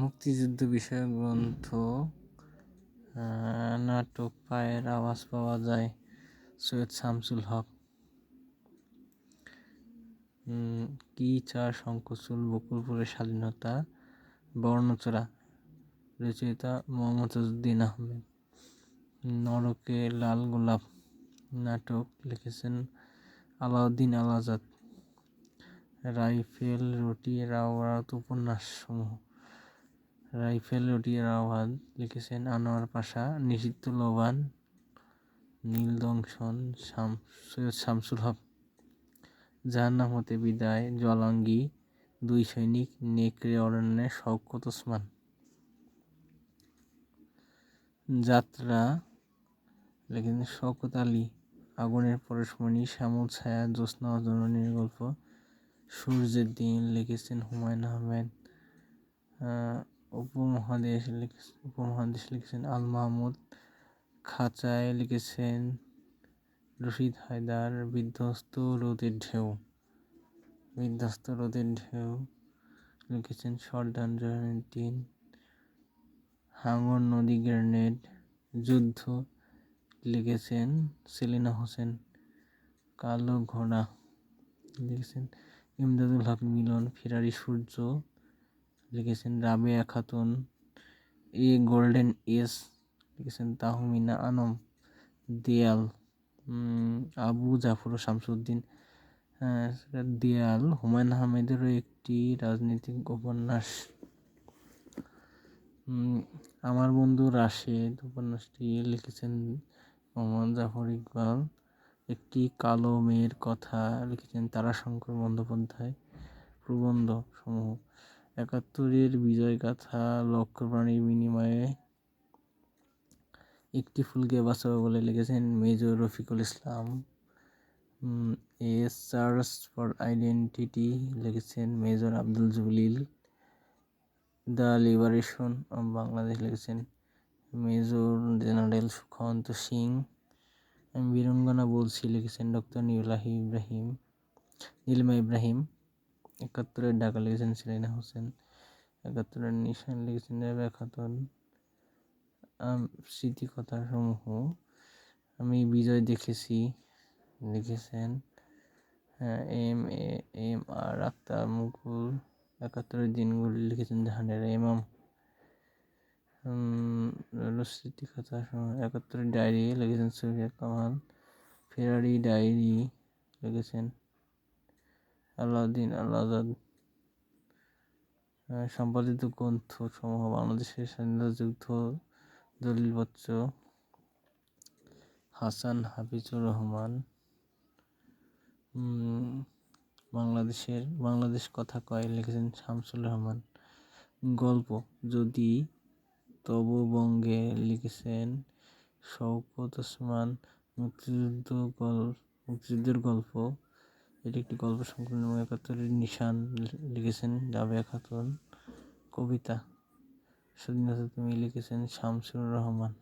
মুক্তিযুদ্ধ বিষয়ক গ্রন্থ নাটক, পায়ের আওয়াজ পাওয়া যায়, সৈয়দ শামসুল হক। কি চার শঙ্কচুল বকুলপুরের স্বাধীনতা, বর্ণচোরা রচয়িতা মোহাম্মদ উদ্দিন আহমেদ। নরকে লাল গোলাপ নাটক লিখেছেন আলাউদ্দিন আল আজাদ রাইফেল, রুটি, রাওয়াত উপন্যাস সমূহ রাইফেল রুটি রাওয়াত লিখেছেন আনোয়ার পাশা, নিষিদ্ধ লোবান নীলদংশন সৈয়দ শামসুল হক। যার নাম হতে বিদায়, জলাঙ্গি, দুই সৈনিক, নেকড়ে অরণ্যে শওকত ওসমান। যাত্রা লিখেছেন শওকত আলী, আগুনের পরশমণি, শ্যামল ছায়া, জ্যোৎস্না জননীর গল্প। সূর্যের দিন লিখেছেন হুমায়ুন আহমেদ। উপমহাদেশ লিখেছেন উপমহাদেশ লিখেছেন আল মাহমুদ খাঁচায় লিখেছেন রশিদ হায়দার, বিধ্বস্ত রোদের ঢেউ। বিধ্বস্ত রোদের ঢেউ লিখেছেন সর্দার জয়নুদ্দিন হাঙর নদী গ্রেনেড যুদ্ধ লিখেছেন সেলিনা হোসেন। কালো ঘোড়া লিখেছেন ইমদাদুল হক মিলন, ফেরারি সূর্য। লিখেছেন Rabeya Khatun, a golden age লিখেছেন তাহমিনা আনম, দেয়াল আবু জাফর শামসুদ্দিন দেয়াল, হুমায়ুন আহমেদেরও একটি রাজনৈতিক উপন্যাস। আমার বন্ধু রাশেদ উপন্যাসটি লিখেছেন মোহাম্মদ জাফর ইকবাল। একটি কালো মেয়ের কথা লিখেছেন তারাশঙ্কর বন্দ্যোপাধ্যায়, প্রবন্ধ সমূহ। একাত্তরের বিজয়গাথা লক্ষ্য প্রাণীর বিনিময়ে একটি ফুলকে বাঁচাবো বলে লিখেছেন major Rafiqul Islam. A search for identity লিখেছেন major Abdul Jalil. The liberation of Bangladesh লিখেছেন মেজর জেনারেল সুখন্ত সিং। আমি বীরঙ্গনা বলছি, লিখেছেন ডক্টর নিউলাহি ইব্রাহিম, নীলমা ইব্রাহিম। একাত্তরের ডাকা লিখেছেন সেলিনা হোসেন, একাত্তরের নিশান লিখেছেন রেবা খাতুন। স্মৃতিকথা সমূহ আমি বিজয় দেখেছি, লিখেছেন M, A, M, R Akhtar Mukul, একাত্তরের দিনগুলি লিখেছেন জাহানের এমাম। স্মৃতিকথা একাত্তরের ডায়েরি লিখেছেন সৈয়দ কামাল, ফেরারি ডায়েরি লিখেছেন আলাউদ্দিন আল আজাদ। সম্পাদিত গ্রন্থ সমূহ, বাংলাদেশের স্বাধীনতা যুদ্ধ দলিলপত্র হাসান হাফিজুর রহমান। বাংলাদেশের, বাংলাদেশ কথা কয় লিখেছেন শামসুল রহমান। গল্প, যদি তবু বঙ্গে লিখেছেন শওকত ওসমান মুক্তিযুদ্ধ মুক্তিযুদ্ধের গল্প। এটি একটি গল্প সংকলন এবং একাত্তরের নিশান লিখেছেন রাবেয়া খাতুন, কবিতা। স্বাধীনতা তুমি লিখেছেন শামসুর রহমান।